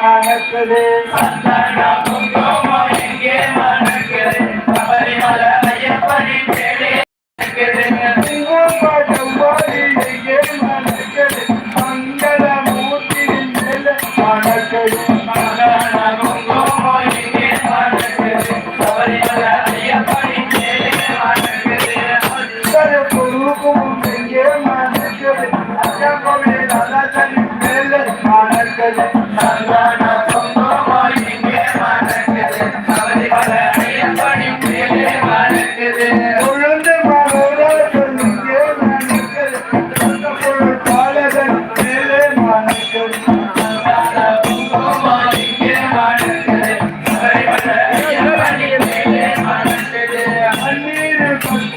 சந்தனமணக்குது சந்தனம்.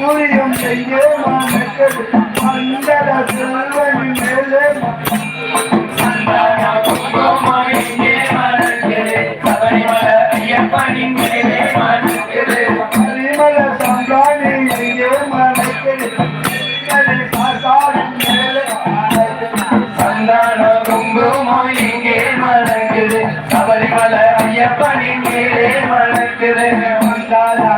புரியும் செய்யே மனக்கு மண்டல செல்வன் ஐயப்பனின் மேலே மணக்குது மந்தாலா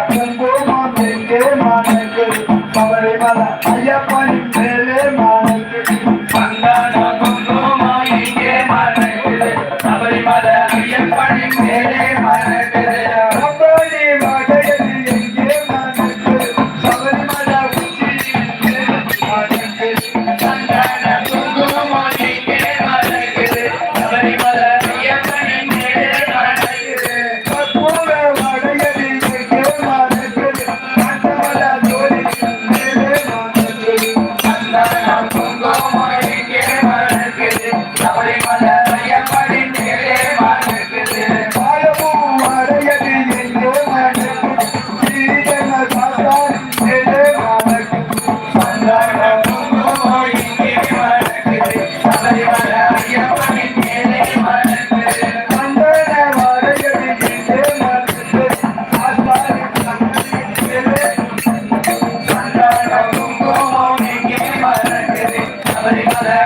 Hare Hare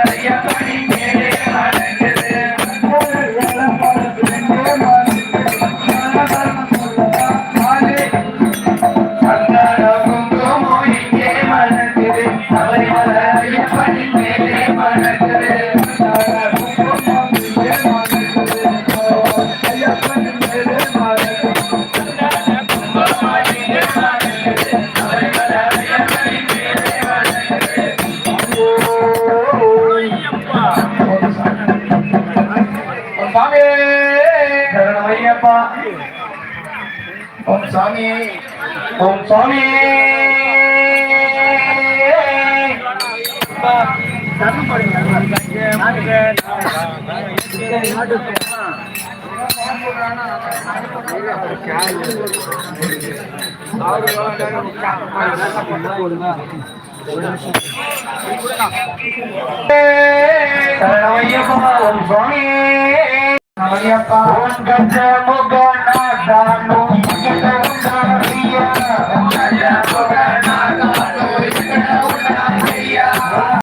அம்மா ஓம் சாமி. ஓம் சாமி. ஓம் சுவாமி ಮುಗನ